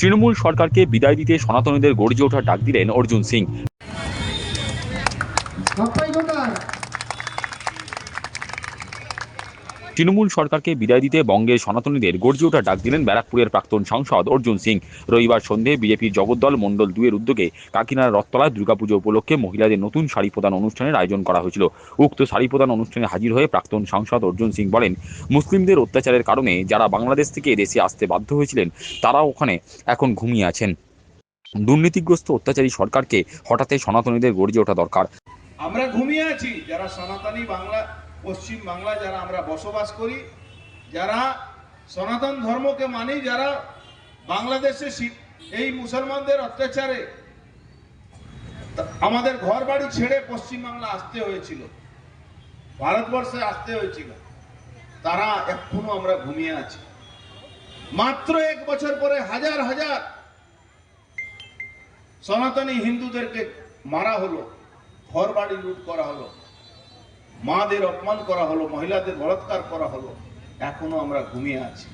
তৃণমূল সরকারকে বিদায় দিতে সনাতনীদের গর্জে ওঠার ডাক দিলেন অর্জুন সিং। তৃণমূল সরকারকে বিদায় দিতে বঙ্গের সনাতনীদের গর্জে ওঠার ডাক দিলেন ব্যারাকপুরের প্রাক্তন সাংসদ অর্জুন সিং। রবিবার সন্ধে বিজেপির জগদ্দল মণ্ডল দুয়ের উদ্যোগে কাকিনাড়া রথতলায় দুর্গাপুজো উপলক্ষে মহিলাদের নতুন শাড়ি প্রদান অনুষ্ঠানের আয়োজন করা হয়েছিল। উক্ত শাড়ি প্রদান অনুষ্ঠানে হাজির হয়ে প্রাক্তন সাংসদ অর্জুন সিং বলেন, মুসলিমদের অত্যাচারের কারণে যারা বাংলাদেশ থেকে দেশে আসতে বাধ্য হয়েছিলেন তারা ওখানে এখন ঘুমিয়ে আছেন। দুর্নীতিগ্রস্ত অত্যাচারী সরকারকে হঠাৎ সনাতনীদের গর্জে ওঠা দরকার। আমরা ঘুমিয়ে আছি। যারা সনাতনী বাংলা পশ্চিম বাংলা যারা আমরা বসবাস করি, যারা সনাতন ধর্মকে মানি, যারা বাংলাদেশে এই মুসলমানদের অত্যাচারে আমাদের ঘর বাড়ি ছেড়ে পশ্চিম বাংলা আসতে হয়েছিল, ভারতবর্ষে আসতে হয়েছিল, তারা এখনও আমরা ঘুমিয়ে আছি। মাত্র এক বছর পরে হাজার হাজার সনাতনী হিন্দুদেরকে মারা হলো ঘর বাড়ি লুট করা হলো। মাদের অপমান করা হলো মহিলাদের বলাৎকার করা হলো এখনও আমরা ঘুমিয়ে আছি।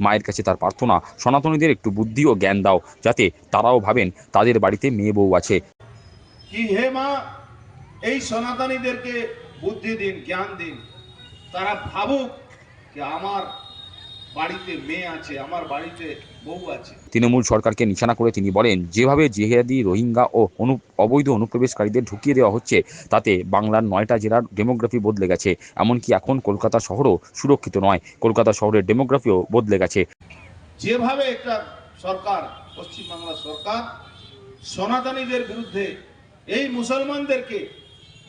মায়ের কাছে তার প্রার্থনা সনাতনীদের একটু বুদ্ধি ও জ্ঞান দাও যাতে তারাও ভাবেন তাদের বাড়িতে মেয়ে বউ আছে। কি হে মা? এই সনাতনীদেরকে বুদ্ধি দিন জ্ঞান দিন। তারা ভাবুক যে আমার বাড়িতে মেয়ে আছে আমার বাড়িতে বউ আছে। তৃণমূল সরকারকে নিশানা করে তিনি বলেন যেভাবে জেহাদি রোহিঙ্গা ও অনু অবৈধ অনুপ্রবেশকারীদের ঢুকিয়ে দেওয়া হচ্ছে তাতে বাংলার নয়টা জেলার ডেমোগ্রাফি বদলে গেছে এমনকি এখন কলকাতা শহরও সুরক্ষিত নয়। কলকাতা শহরের ডেমোগ্রাফিও বদলে গেছে। যেভাবে একটা সরকার পশ্চিমবাংলা সরকার সনাতনীদের বিরুদ্ধে এই মুসলমানদেরকে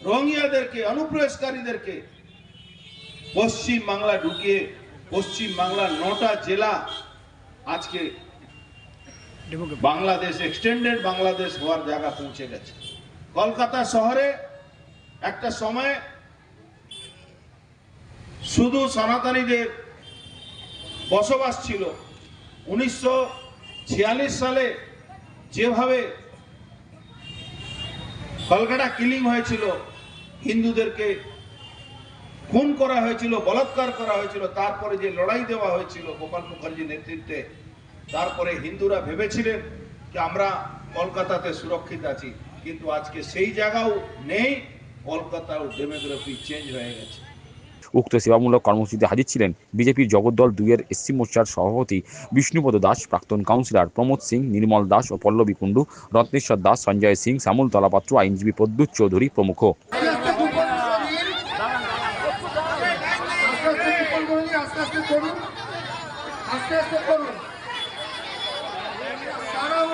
রোহিঙ্গাদেরকে অনুপ্রবেশকারীদেরকে পশ্চিম বাংলা ঢুকিয়ে পশ্চিম বাংলার নটা জেলা আজকে বাংলাদেশ এক্সটেন্ডেড বাংলাদেশ হওয়ার জায়গা পৌঁছে গেছে। কলকাতা শহরে একটা সময় শুধু সনাতনীদের বসবাস ছিল। উনিশশো সালে যেভাবে কলকাতা কিলিং হয়েছিল হিন্দুদেরকে খুন করা হয়েছিল, বলাৎকার করা হয়েছিল, তারপরে যে লড়াই দেওয়া হয়েছিল গোপাল মুখার্জির নেতৃত্বে, তারপরে হিন্দুরা ভেবেছিলেন যে আমরা কলকাতাতে সুরক্ষিত আছি, কিন্তু আজকে সেই জায়গাও নেই, কলকাতাও ডেমোগ্রাফি চেঞ্জ হয়ে গেছে। উক্ত সেবামূলক কর্মসূচিতে হাজির ছিলেন বিজেপির জগদ্দল দুইয়ের এসসি মোর্চার সভাপতি বিষ্ণুপদ দাস, প্রাক্তন কাউন্সিলর প্রমোদ সিং, নির্মল দাস ও পল্লবী কুণ্ডু, রত্নেশ্বর দাস, সঞ্জয় সিং শ্যামল তলাপাত্র আইনজীবী প্রদ্যুৎ চৌধুরী প্রমুখ। আস্তে আস্তে করুন আস্তে আস্তে করুন। তারাও